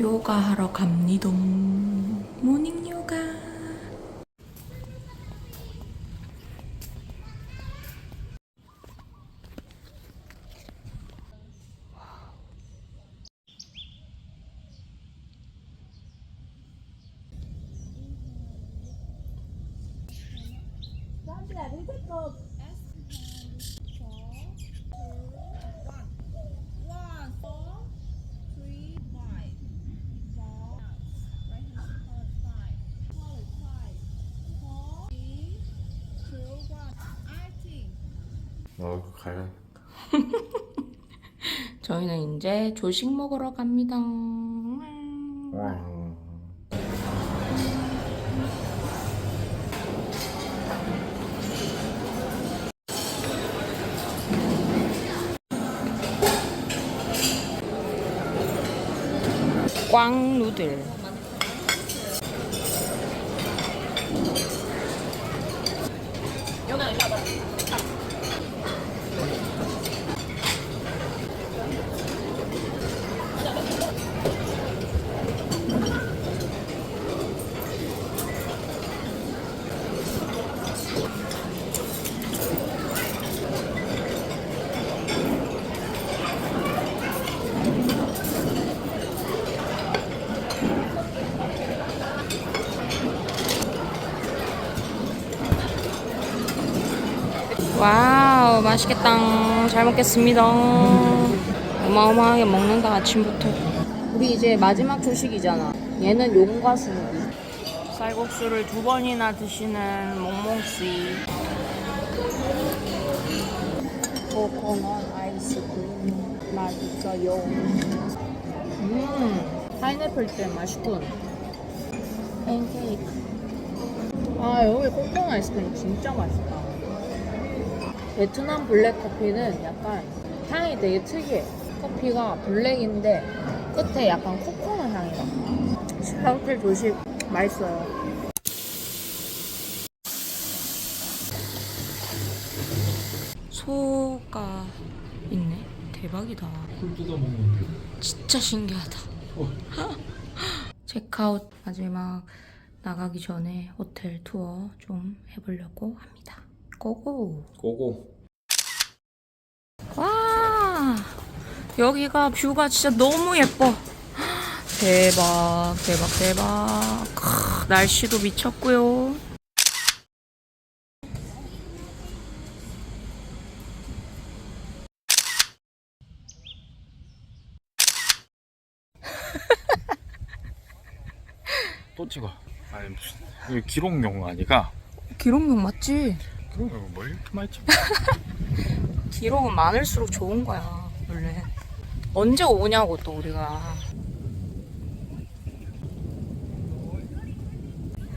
요가 하러 갑니다. 모닝 요가. 어 가야 저희는 이제 조식 먹으러 갑니다. 꽝 누들. 와우 맛있겠다 잘 먹겠습니다. 어마어마하게 먹는다 아침부터. 우리 이제 마지막 조식이잖아. 얘는 용과 스무디 쌀국수를 두 번이나 드시는 몽몽씨. 코코넛 아이스크림 맛있어요 음 파인애플 잼 맛있군 팬케이크. 아 여기 코코넛 아이스크림 진짜 맛있다 베트남 블랙 커피는 약간 향이 되게 특이해. 커피가 블랙인데 끝에 약간 코코넛 향이 나. 슈퍼호텔 조식 맛있어요. 소가 있네. 대박이다. 진짜 신기하다. 체크아웃 마지막 나가기 전에 호텔 투어 좀 해보려고 합니다. 고고. 고고. 와 여기가 뷰가 진짜 너무 예뻐. 대박 대박 대박. 크, 날씨도 미쳤고요. 또 찍어. 아니 무슨 이거 기록용 아니가 기록용 맞지? 기록용 뭘 이렇게 많이 찍어? 기록은 많을수록 좋은 거야 원래. 언제 오냐고 또 우리가.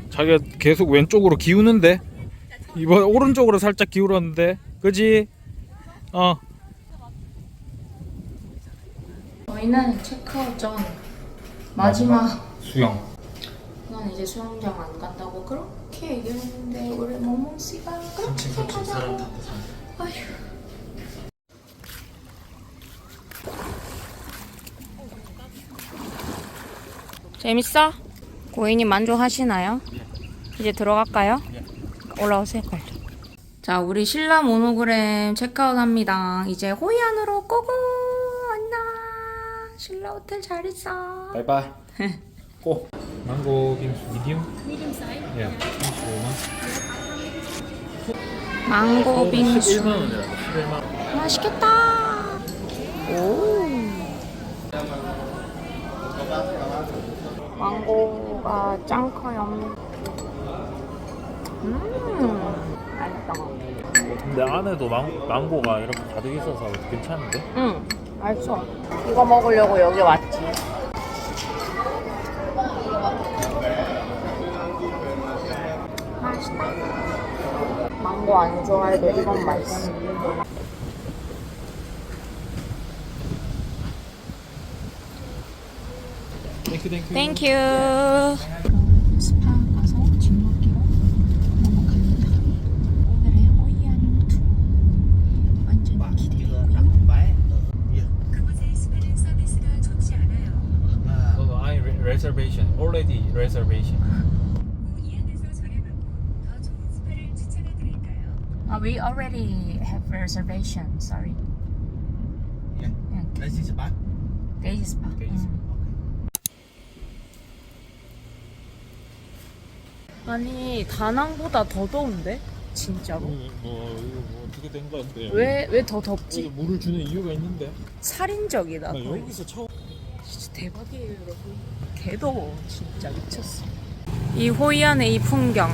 자기가 계속 왼쪽으로 기우는데 이번 오른쪽으로 살짝 기울었는데 그지? 어. 저희는 체크아웃 전 마지막. 수영. 난 이제 수영장 안 간다고 그 렇게 얘기했는데 우리 몽몽 씨가 그렇게 가자고 아휴. 재밌어? 고객님 만족하시나요? 이제 들어갈까요? 올라오세요 빨리. 자 우리 신라 모노그램 체크아웃 합니다. 이제 호이안으로 고고! 안녕! 신라 호텔 잘 있어. 바이바이. 고! 망고 빙수 미디움? 미디움 사이즈? 예. 35만 망고 빙수 11만원이라고 11만원 맛있겠다. 오. 망고가 짱 커요. 음, 맛있다. 근데 안에도 망, 망고가 이렇게 가득 있어서 괜찮은데? 응, 맛있어. 이거 먹으려고 여기 왔지. 망고 안 좋아해도 이건 맛있어. 땡큐 땡큐 땡큐. 스파 가서 짐 맡기러 넘어갑니다. 오늘의 호이안 투어 완전 기대되고요. 그곳의 스파는 서비스가 좋지 않아요. 너도 아이로 Uh, we already have reservation. Sorry. Yeah. Yeah. This is back. Day spa. Day spa. 아니 다낭보다 더 더운데? 진짜로? 뭐, 뭐 이거 뭐 어떻게 된거 같아요? 왜왜 더 덥지? 물을 주는 이유가 있는데 살인적이다. 나 거의. 여기서 처음 진짜 대박이에요 여러분 개더워 진짜 미쳤어 이 호이안의 이 풍경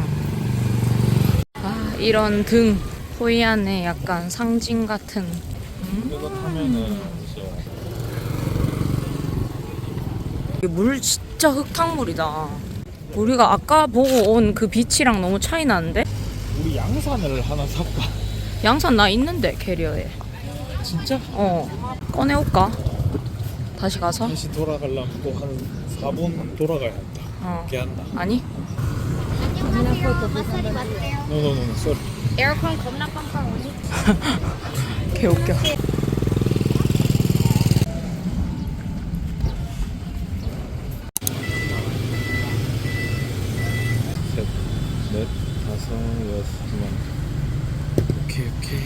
아 이런 등 호이안의 약간 상징 같은 음? 이거 타면은 이제 이물 진짜 흙탕물이다 우리가 아까 보고 온그 빛이랑 너무 차이 나는데? 우리 양산을 하나 살까? 양산 나 있는데 캐리어에 진짜? 어 꺼내올까? 다시 가서? 다시 돌아가려면 또 한 4분 돌아가야 한다. 어 이렇게 한다. 아니? 노노노 쏘리. 에어컨 겁나 빵빵 오니? 개웃겨 셋, 넷, 다섯, 여섯, 명. 오케이 오케이.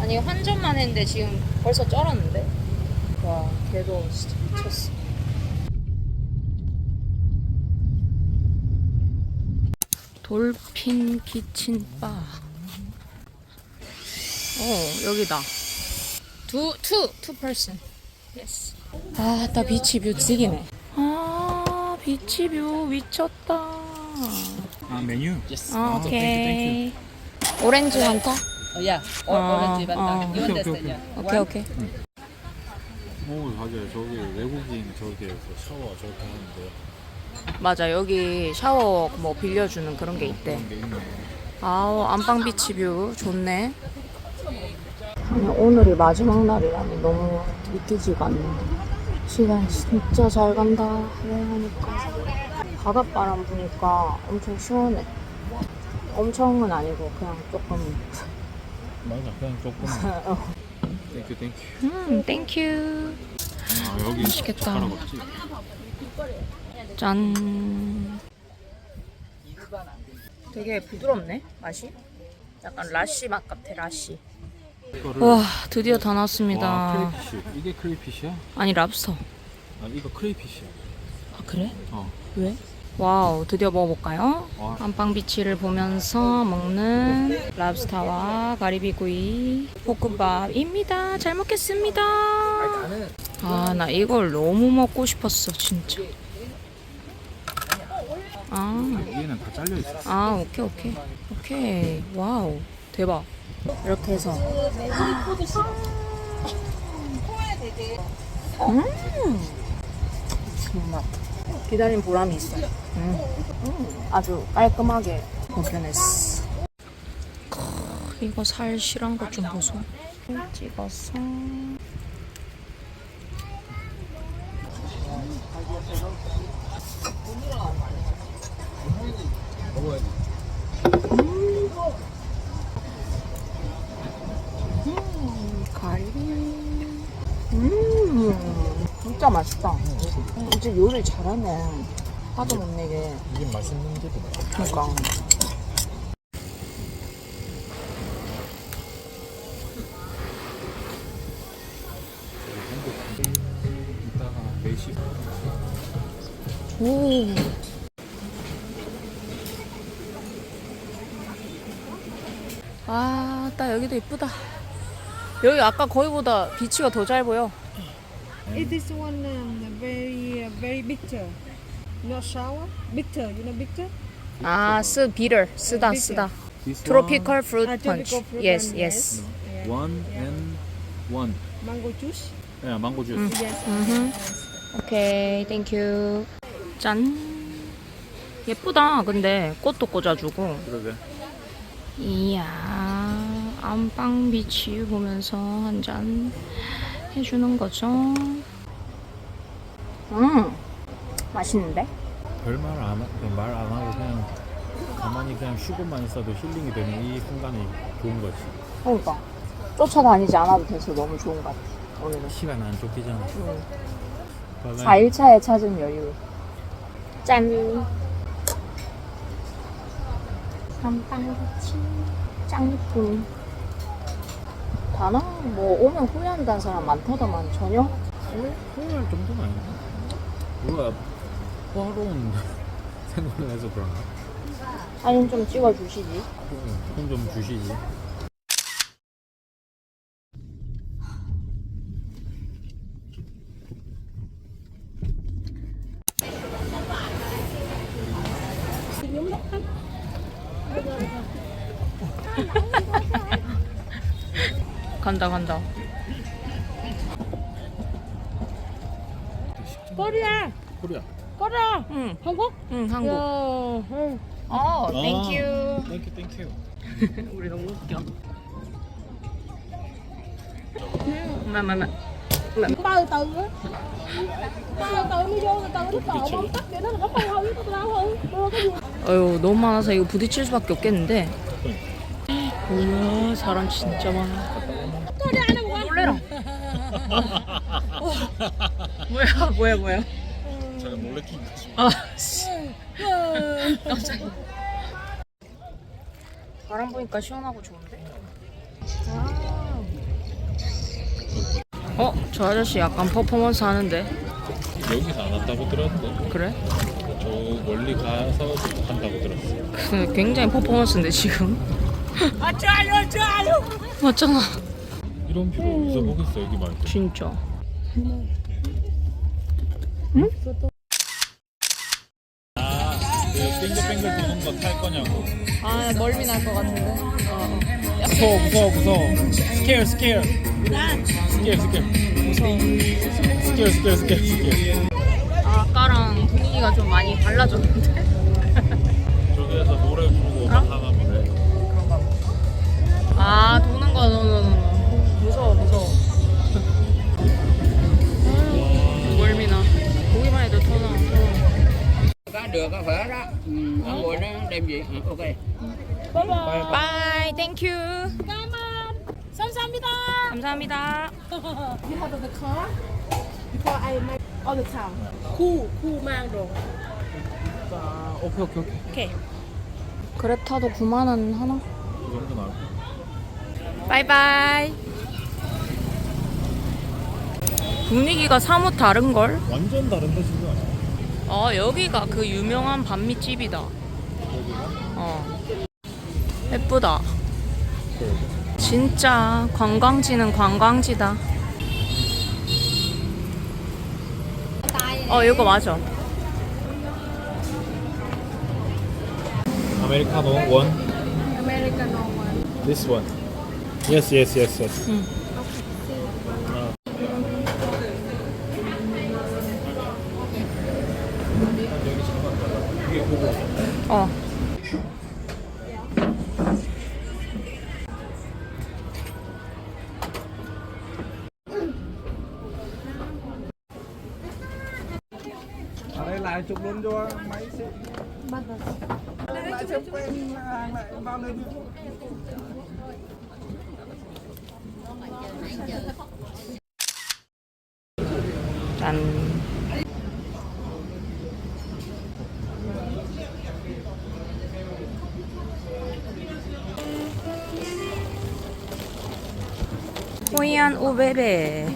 아니 환전만 했는데 지금 벌써 쩔었는데? 와 걔도 진짜 미쳤어 돌핀 키친바 어 여기다 두, 투, 투 퍼슨 예스 아나 비치 뷰 찍이네 아 비치 뷰 미쳤다 아 메뉴. 아, 오케이 오렌지 한타? Oh yeah, or Ah, orange banta. ah. You Okay, understand? okay, Yeah. 오케이 오케이 오 맞아요. 저기 외국인 저기에서 샤워 저렇게 하는데 맞아 여기 샤워 뭐 빌려주는 그런 게 있대. 아우 안방 비치 뷰 좋네 오늘이 마지막 날이라니 너무 믿기지가 않네 시간 진짜 잘 간다 여행하니까 바닷바람 부니까 엄청 시원해 엄청은 아니고 그냥 조금 맞아. 그냥 조금. 땡큐 땡큐. 음 땡큐 아 여기 맛있겠다. 짠 되게 부드럽네 맛이 약간 라시 맛 같아 라시 이거를 와 드디어 다 와 나왔습니다 크레이피쉬. 이게 크레이피쉬야? 아니 랍스터 아 이거 크레이피쉬야. 아 그래? 어. 왜? 와우 드디어 먹어볼까요? 와. 안방 비치를 보면서 먹는 랍스타와 가리비구이 볶음밥입니다 잘 먹겠습니다 아 나 이걸 너무 먹고 싶었어 진짜 아, 위에는 다 잘려 있어. 아 오케이 오케이. 오케이. 와우. 대박. 이렇게 해서. 음. 정말. 기다린 보람이 있어 음. 음, 아주 깔끔하게 벗겨냈어. 크, 이거 살 실한 것 좀 보소. 찍어 진짜 맛있다 음, 이제 요리 잘하네 하도 못 내게 이게 맛있는 집이다. 그러니까 이따가 4시 오. 아, 나 여기도 이쁘다. 여기 아까 거기보다 비치가 더 잘 보여. It is one um, very uh, very bitter. Not sour. Bitter. You know bitter? 아, 쓰 비를 쓰다 쓰다. This 트로피컬 프루트 Ah, 펀치. tropical fruit Yes, punch, yes. Yeah. one and one. Mango juice. 예, 망고 주스. Yes. 음. 오케이, 땡큐. 짠. 예쁘다. 근데 꽃도 꽂아주고. 그러게. 이야, 안방 비치 보면서 한 잔 해주는 거죠. 음, 맛있는데? 별말 안, 말 안 하고 그냥 가만히 그냥 쉬고만 있어도 힐링이 되는 이 순간이 좋은 거지. 그러니까 쫓아다니지 않아도 돼서 너무 좋은 것 같아. 오늘은. 시간 안 쫓기잖아. 음. 원래 4일차에 찾은 여유. 짠. 안방 비치. 짱 이쁜. 다낭 뭐 오면 후회한다는 사람 많다더만 전혀. 후회, 후회할 정도는 아닌데 우리가 호화로운 생각을 해서 그런가? 사진 좀 찍어주시지. 돈좀 주시지 간다 간다. 코리아 코리아 코리아 응, 한국 응 한국. 야, 응. 어, 땡큐. 땡큐 땡큐 우리 너무 웃겨. 마마마. từ từ á từ từ mới vô từ từ nó tổ bông tắt để nó có không không có đâu không đưa cái gì 어휴 너무 많아서 이거 부딪힐 수밖에 없겠는데. 우와 사람 진짜 많아. 놀래라. 뭐야 뭐야 뭐야. 제가 놀래킨 거지 아 씨. 깜짝이야. 바람 보니까 시원하고 좋은데? 어? 저 아저씨 약간 퍼포먼스 하는데? 여기서 안 한다고 들었는데 그래? 저 멀리 가서 한다고 들었어 그 굉장히 퍼포먼스인데 지금? 맞잖아 이런 피로 어디서 보겠어 여기만 있어. 진짜. 응? 아, 그 뱅글뱅글 도는 거 탈 거냐고. 아 멀미 날 것 같은데. 어, 어. 무서워 무서워 무서워. 스케어 스케어. 스케어 스케어. 무서워. 스케어 스케어 스케어 스케어. 아, 아까랑 분위기가 좀 많이 달라졌는데. 저기에서 노래 부르고 막 하면 돼. 아 도는 거 도는 거. Được có phở đó ừ, ông ngồi đó đem gì ừ, ok 바이 땡큐 감사합니다 감사합니다 you have the car before I make all the time 쿠쿠 mang đồ 아, 오케이 오케이 오케이 오케이 그레타도 9만 원 하나? 그 정도 나올 바이바이 분위기가 사뭇 다른걸? 완전 다른데 지금 어 여기가 그 유명한 반미집이다. 어. 예쁘다. 진짜 관광지는 관광지다. 어 이거 맞아. 아메리카노 원 아메리카노 원 This one. Yes yes yes yes. 응. Lại chụp luôn cho máy xịn lại chụp lại vào đây 짠. 호이안 우베베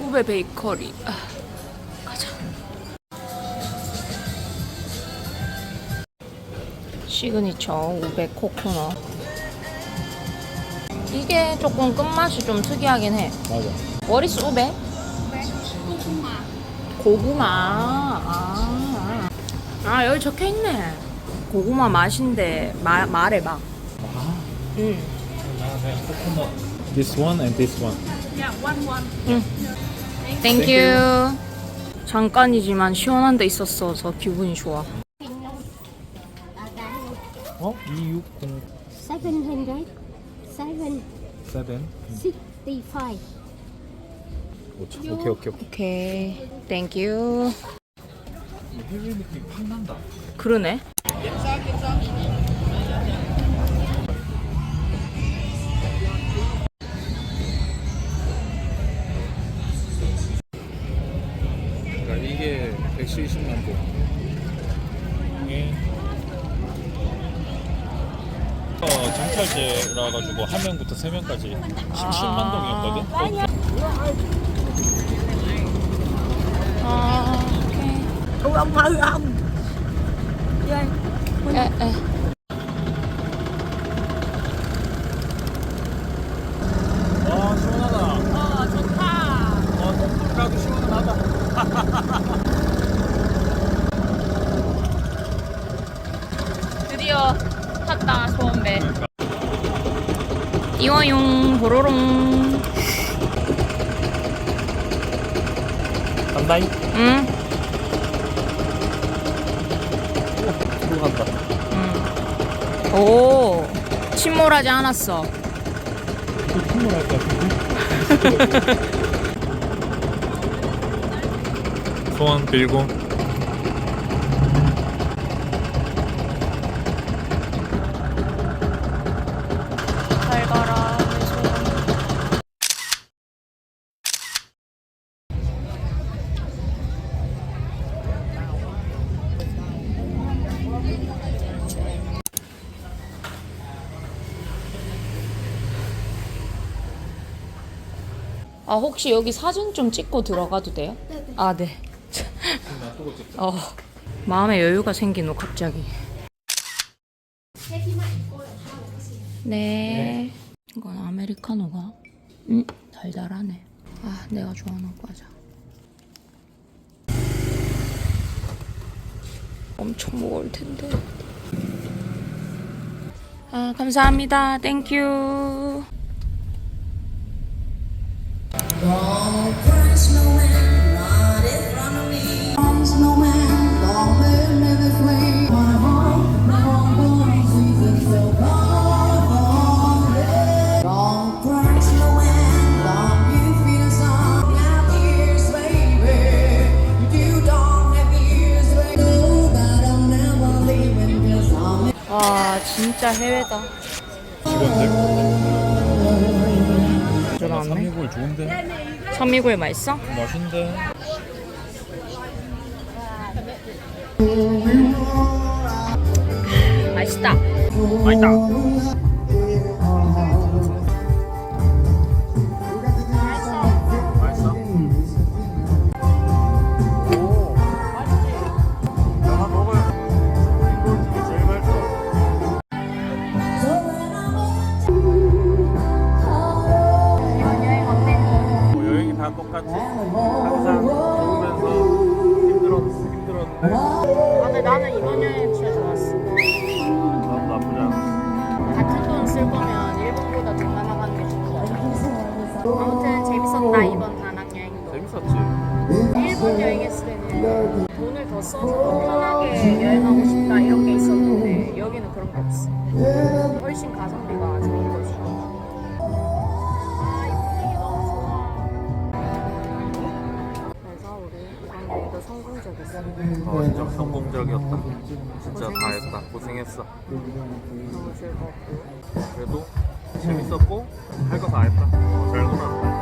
우베 베이커리 시그니처 우베 코코넛 이게 조금 끝맛이 좀 특이하긴 해 맞아 워리스 우베? 고구마. 아, 아 여기 적혀 있네. 고구마 맛인데 마, 말해봐. 아 응. This one and this one 응. 땡큐. 잠깐이지만 시원한 데 있었어서 기분이 좋아. 어? 260 700 7 7 65 오케이 오케이 오케이 오케이. 땡큐. 해외 느낌 확 난다 그러네. 그러니까 이게 170만 보 이게 어, 정찰제라 가지고 한 명부터 세 명까지 17만 동이었거든. 아, 오케이. Ui, ông ông 에, 에. 와 시원하다. 어, 좋다. 어 똥물이라도 시원하다. 드디어 탔다, 소원배. 이화용 보로롱. 간다이. 응? 들어간다. 응. 오, 침몰하지 않았어. 또 충분할 것 같은데. 소원 빌고. 잘 가라, 내 소원. 아 혹시 여기 사진 좀 찍고 들어가도 돼요? 아 네. 어 마음에 여유가 생기노 갑자기. 네. 이건 아메리카노가 음 달달하네. 아 내가 좋아하는 과자. 엄청 무거울 텐데. 아 감사합니다. 땡큐. 와 진짜 해외다. 직원들. 삼미골 좋은데? 선미구이 맛있어? 맛있는데? 맛있다. 맛있다. 편하게 여행하고 싶다 이런 게 있었는데 여기는 그런 게 없어. 훨씬 가성비가 좋은 거지. 아, 이 분위기 너무 좋아. 그래서 우리 이번 여행도 성공적이었어. 어, 진짜 성공적이었다. 진짜 다 했다. 고생했어. 너무 즐거웠고. 그래도 재밌었고 할 거 다 했다. 어, 잘 놀았다.